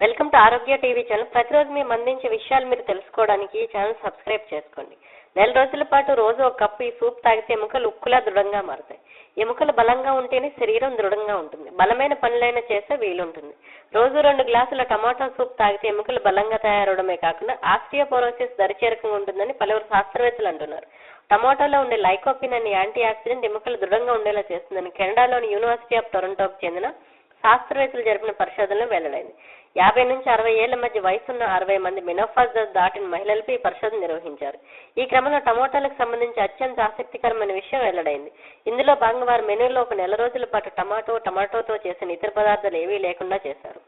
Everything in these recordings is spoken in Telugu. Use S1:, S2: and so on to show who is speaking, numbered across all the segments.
S1: Welcome to Arogya TV channel ప్రతిరోజు మేము అందించే విషయాలు మీరు తెలుసుకోవడానికి ఈ ఛానల్ సబ్స్క్రైబ్ చేసుకోండి. నెల రోజుల పాటు రోజు ఒక కప్పు ఈ సూప్ తాగితే ఎముకలు ఉక్కులా దృఢంగా మారుతాయి. ఎముకలు బలంగా ఉంటేనే శరీరం దృఢంగా ఉంటుంది. బలమైన పనులైనా చేస్తే వీలుంటుంది. రోజు రెండు గ్లాసుల టమాటా సూప్ తాగితే ఎముకలు బలంగా తయారవడమే కాకుండా ఆస్ట్రియోపోరోసిస్ దరిచేరకంగా ఉంటుందని పలువురు శాస్త్రవేత్తలు అంటున్నారు. టమాటాలో ఉండే లైకోపిన్ అనే యాంటీ ఆక్సిడెంట్ ఎముకలు దృఢంగా ఉండేలా చేస్తుందని కెనడాలోని యూనివర్సిటీ ఆఫ్ టొరంటోకు చెందిన శాస్త్రవేత్తలు జరిపిన పరిశోధనలో వెల్లడైంది. యాభై నుంచి అరవై ఏళ్ళ మధ్య వయసున్న అరవై మంది మెనోఫాజ్ దశ దాటిన మహిళలపై ఈ పరిశోధన నిర్వహించారు. ఈ క్రమంలో టమోటాలకు సంబంధించి అత్యంత ఆసక్తికరమైన విషయం వెల్లడైంది. ఇందులో భాగంగా వారు మెనూలో ఒక నెల రోజుల పాటు టమాటో టమాటోతో చేసిన ఇతర పదార్థాలు ఏవీ లేకుండా చేశారు.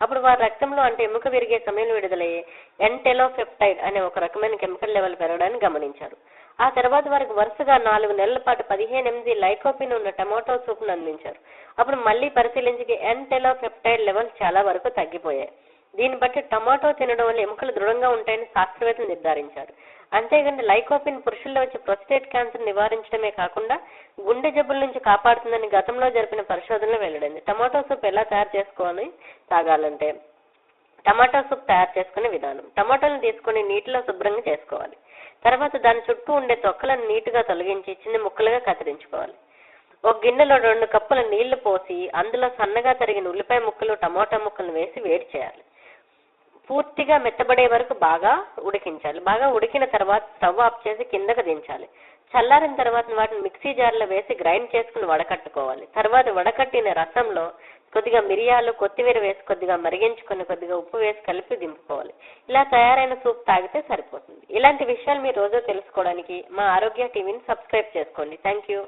S1: అప్పుడు వారి రక్తంలో అంటే ఎముక విరిగే సమయంలో విడుదలయ్యే ఎంటెలోఫెప్టైడ్ అనే ఒక రకమైన కెమికల్ లెవెల్ పెరగడాన్ని గమనించారు. ఆ తర్వాత వారికి వరుసగా నాలుగు నెలల పాటు పదిహేను ఎనిమిది లైకోపిన్ ఉన్న టమాటో సూప్ను అందించారు. అప్పుడు మళ్ళీ పరిశీలించి ఎంటెలోఫెప్టైడ్ లెవెల్ చాలా వరకు తగ్గిపోయాయి. దీన్ని బట్టి టమాటో తినడం వల్ల ఎముకలు దృఢంగా ఉంటాయని శాస్త్రవేత్తలు నిర్ధారించారు. అంతేగాని లైకోపిన్ పురుషుల్లో వచ్చే ప్రొస్టేట్ క్యాన్సర్ నివారించడమే కాకుండా గుండె జబ్బుల నుంచి కాపాడుతుందని గతంలో జరిపిన పరిశోధనలో వెల్లడైంది. టమాటో సూప్ ఎలా తయారు చేసుకొని తాగాలంటే టమాటా సూప్ తయారు చేసుకునే విధానం. టమాటాలను తీసుకొని నీటిలో శుభ్రంగా చేసుకోవాలి. తర్వాత దాని చుట్టూ ఉండే తొక్కలను నీటుగా తొలగించి చిన్న ముక్కలుగా కత్తిరించుకోవాలి. ఒక గిన్నెలో రెండు కప్పుల నీళ్ళు పోసి అందులో సన్నగా తరిగిన ఉల్లిపాయ ముక్కలు టమోటా ముక్కలను వేసి వేడి చేయాలి. పూర్తిగా మెత్తబడే వరకు బాగా ఉడికించాలి. బాగా ఉడికిన తర్వాత స్టవ్ ఆఫ్ చేసి కిందకు దించాలి. చల్లారిన తర్వాత వాటిని మిక్సీ జార్లో వేసి గ్రైండ్ చేసుకుని వడకట్టుకోవాలి. తర్వాత వడకట్టిన రసంలో కొద్దిగా మిరియాలు కొత్తిమీర వేసి కొద్దిగా మరిగించుకొని కొద్దిగా ఉప్పు వేసి కలిపి దింపుకోవాలి. ఇలా తయారైన సూప్ తాగితే సరిపోతుంది. ఇలాంటి విషయాలు మీరు రోజు తెలుసుకోవడానికి మా ఆరోగ్య టీవీని సబ్స్క్రైబ్ చేసుకోండి. Thank you